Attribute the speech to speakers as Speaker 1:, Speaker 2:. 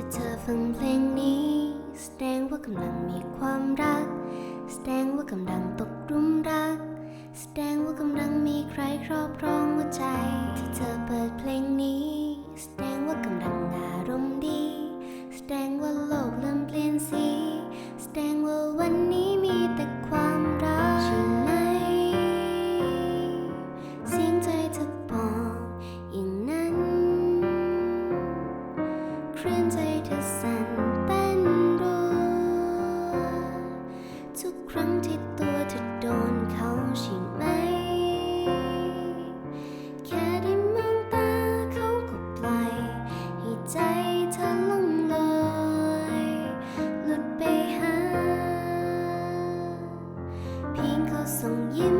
Speaker 1: าเธอฟังเพลงนี้ แสดงว่ากำลังมีความรัก แสดงว่ากำลังตกรุมรัก แสดงว่ากำลังมีใครครอบครองหัวใจ ถ้าเธอเปิดเพลงนี้ แสดงว่ากำลังอารมณ์ดี แสดงว่าโลกเริ่มเปลี่ยนสี แสดงว่าวันนี้มีแต่ความรักใช่ไหมเสียงใจเธอบอกอย่างนั้น friends I 曾因。